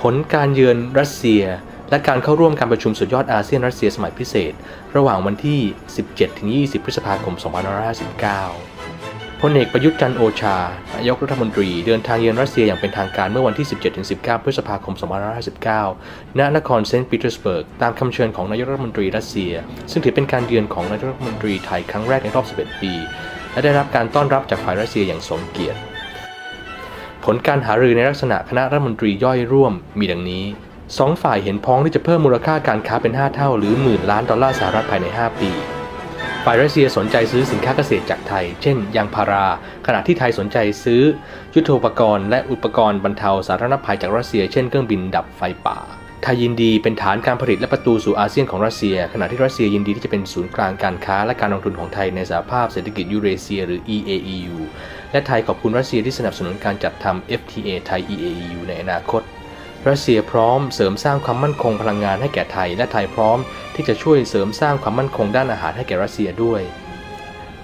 ผลการเยือนรัสเซีย และการเข้าร่วมการประชุมสุดยอดอาเซียนรัสเซียสมัยพิเศษ ระหว่างวันที่ 17-20 พฤษภาคม 2559พลเอกประยุทธ์จันโอชา นายกรัฐมนตรีเดินทางเยือนรัสเซียอย่างเป็นทางการเมื่อวันที่ 17-19 พฤษภาคม 2559 ณ นครเซนต์ปีเตอร์สเบิร์ก ตามคำเชิญของนายกรัฐมนตรีรัสเซีย ซึ่งถือเป็นการเยือนของนายกรัฐมนตรีไทยครั้งแรกในรอบ 11 ปี และได้รับการต้อนรับจากฝ่ายรัสเซียอย่างสมเกียรติ ผลการหารือในลักษณะคณะรัฐมนตรีย่อยร่วมมีดังนี้สองฝ่ายเห็นพ้องที่จะเพิ่มมูลค่าการค้าเป็น 5 เท่าหรือหมื่นล้านดอลลาร์สหรัฐภายใน 5 ปี ฝ่ายรัสเซียสนใจซื้อสินค้าเกษตรจากไทย เช่น ยางพารา ขณะที่ไทยสนใจซื้อ ยุทโธปกรณ์และอุปกรณ์บรรเทาสาธารณภัยจากรัสเซีย เช่นเครื่องบินดับไฟป่า ไทยยินดีเป็นฐานการผลิตและประตูสู่อาเซียนของรัสเซีย ขณะที่รัสเซียยินดีที่จะเป็นศูนย์กลางการค้าและการลงทุนของไทยในสหภาพเศรษฐกิจยูเรเซียหรือ EAEU และไทยขอบคุณรัสเซียที่สนับสนุนการจัดทำ FTA ไทย EAEU ในอนาคต รัสเซียพร้อมเสริมสร้างความมั่นคงพลังงานให้แก่ไทย และไทยพร้อมที่จะช่วยเสริมสร้างความมั่นคงด้านอาหารให้แก่รัสเซียด้วย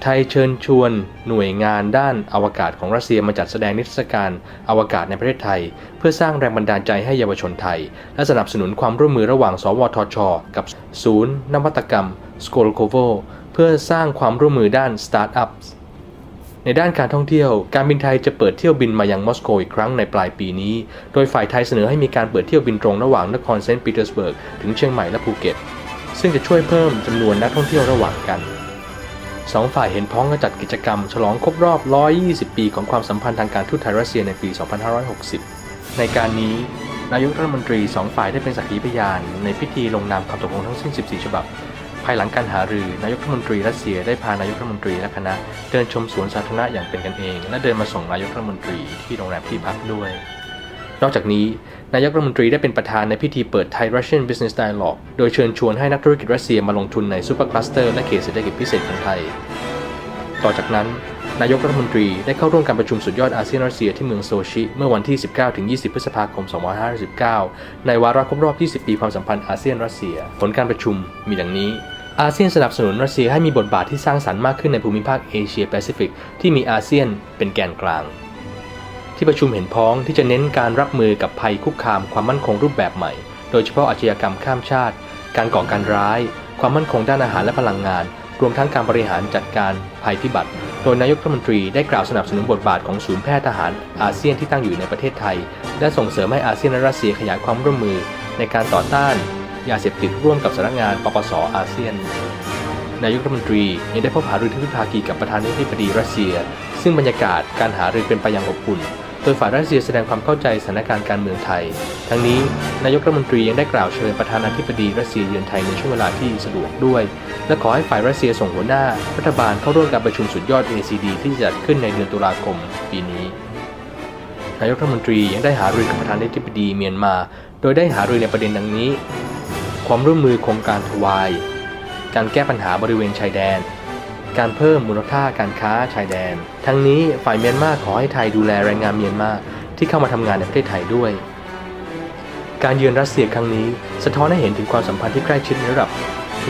ไทยเชิญชวน หน่วยงานด้านอวกาศของรัสเซียมาจัดแสดงนิทรรศการอวกาศในประเทศไทย เพื่อสร้างแรงบันดาลใจให้เยาวชนไทย และสนับสนุนความร่วมมือระหว่าง สวทช กับศูนย์ นวัตกรรมสโกลโคโวเพื่อสร้างความร่วมมือด้านสตาร์ทอัพ ในด้านการท่องเที่ยว การบินไทยจะเปิดเที่ยวบินมายังมอสโกอีกครั้งในปลายปีนี้ โดยฝ่ายไทยเสนอให้มีการเปิดเที่ยวบินตรงระหว่างนครเซนต์ปีเตอร์สเบิร์กถึงเชียงใหม่และภูเก็ต ซึ่งจะช่วยเพิ่มจำนวนนักท่องเที่ยวระหว่างกันสองฝ่ายเห็นพ้องกันจัดกิจกรรม ฉลองครบรอบ 120 ปีของความสัมพันธ์ทางการทูตไทยรัสเซียในปี 2560 ในการนี้นายกรัฐมนตรีสองฝ่ายได้เป็นสักขีพยาน ในพิธีลงนามคำตกลงทั้งสิ้น 14 ฉบับ ภายหลังการหารือนายกรัฐมนตรีรัสเซียได้พานายกรัฐมนตรีและคณะเดินชมสวนสาธารณะอย่างเป็นกันเอง และเดินมาส่งนายกรัฐมนตรีที่โรงแรมที่พักด้วย นอกจากนี้ นายกรัฐมนตรีได้เป็นประธานในพิธีเปิด Thai Russian Business Dialogue โดยเชิญชวนให้นักธุรกิจรัสเซียมาลงทุนในซูเปอร์คลัสเตอร์และเขตเศรษฐกิจพิเศษของไทย ต่อจากนั้น นายกรัฐมนตรีได้เข้าร่วมการประชุมสุดยอดอาเซียนรัสเซียที่เมืองโซชิเมื่อวันที่ 19-20 พฤษภาคม 2559 ในวาระครบรอบ 20 ปีความสัมพันธ์อาเซียนรัสเซีย ผลการประชุมมีดังนี้ อาเซียนสนับสนุนรัสเซียให้มีบทบาทที่สร้างสรรค์มากขึ้นในภูมิภาคเอเชียแปซิฟิกที่มีอาเซียนเป็นแกนกลาง ที่ประชุมเห็นพ้องที่จะเน้นการรับมือกับภัยคุกคามความมั่นคงรูปแบบใหม่ โดยเฉพาะอาชญากรรมข้ามชาติ การก่อการร้าย ความมั่นคงด้านอาหารและพลังงาน รวมทั้งการบริหารจัดการภัยพิบัติ โดยนายกรัฐมนตรีได้กล่าวสนับสนุนบทบาทของศูนย์แพทย์ทหารอาเซียนที่ตั้งอยู่ในประเทศไทย และส่งเสริมให้อาเซียนและรัสเซียขยายความร่วมมือในการต่อต้าน ยาเสพติดร่วมกับสำนักงานปปสอาเซียน นายกรัฐมนตรียังได้พบหารือที่วิภากีกับประธานาธิบดีรัสเซีย ซึ่งบรรยากาศการหารือเป็นไปอย่างอบอุ่น โดยฝ่ายรัสเซียแสดงความเข้าใจสถานการณ์การเมืองไทย ทั้งนี้นายกรัฐมนตรียังได้กล่าวเชิญประธานาธิบดีรัสเซียเยือนไทยในช่วงเวลาที่สะดวกด้วย และขอให้ฝ่ายรัสเซียส่งหัวหน้ารัฐบาลเข้าร่วมการประชุมสุดยอด ACD ที่จะจัดขึ้นในเดือนตุลาคมปีนี้นายกรัฐมนตรียังได้หารือกับประธานาธิบดีเมียนมา โดยได้หารือในประเด็นดังนี้ ความร่วมมือโครงการทวาย การแก้ปัญหาบริเวณชายแดน การเพิ่มมูลค่าการค้าชายแดน ทั้งนี้ฝ่ายเมียนมาขอให้ไทยดูแลแรงงานเมียนมาที่เข้ามาทำงานในประเทศไทยด้วย การเยือนรัสเซียครั้งนี้ สะท้อนให้เห็นถึงความสัมพันธ์ที่ใกล้ชิดในระดับ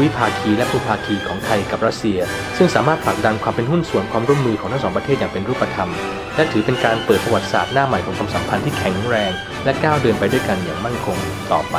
วิภาคีและภูภาคีของไทยกับรัสเซีย ซึ่งสามารถผลักดันความเป็นหุ้นส่วนความร่วมมือของทั้งสองประเทศอย่างเป็นรูปธรรม และถือเป็นการเปิดประวัติศาสตร์หน้าใหม่ของความสัมพันธ์ที่แข็งแรง และก้าวเดินไปด้วยกันอย่างมั่นคงต่อไป